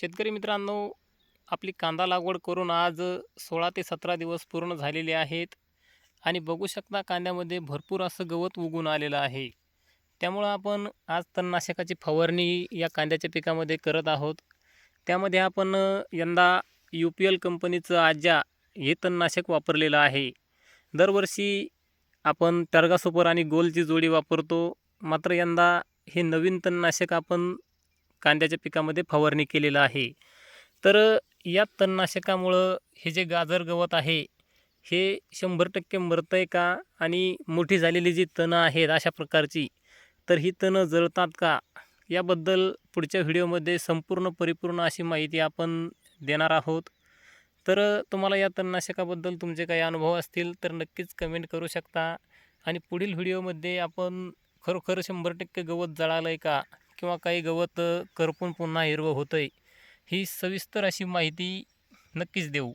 शेतकरी मित्रांनो आपली कांदा लागवड करून आज सोळा ते सतरा दिवस पूर्ण झालेले आहेत आणि बघू शकता कांद्यामध्ये भरपूर असं गवत उगून आलेलं आहे. त्यामुळं आपण आज तणनाशकाची फवारणी या कांद्याच्या पिकामध्ये करत आहोत. त्यामध्ये आपण यंदा यू पी एल कंपनीचं आज्या हे तणनाशक वापरलेलं आहे. दरवर्षी आपण टर्गा सुपर आणि गोलची जोडी वापरतो. मात्र यंदा हे नवीन तणनाशक आपण कांद्याच्या पिकामध्ये फवारणी केलेलं आहे. तर या तणनाशकामुळं हे जे गाजर गवत आहे हे शंभर टक्के मरतं आहे का? आणि मोठी झालेली जी तणं आहेत अशा प्रकारची तर ही तणं जळतात का? याबद्दल पुढच्या व्हिडिओमध्ये संपूर्ण परिपूर्ण अशी माहिती आपण देणार आहोत. तर तुम्हाला या तणनाशकाबद्दल तुमचे काही अनुभव असतील तर नक्कीच कमेंट करू शकता. आणि पुढील व्हिडिओमध्ये आपण खरोखर शंभर टक्के गवत जळालं आहे का? किंवा काही गवत करपून पुन्हा हिरवं होतं आहे ही सविस्तर अशी माहिती नक्कीच देऊ.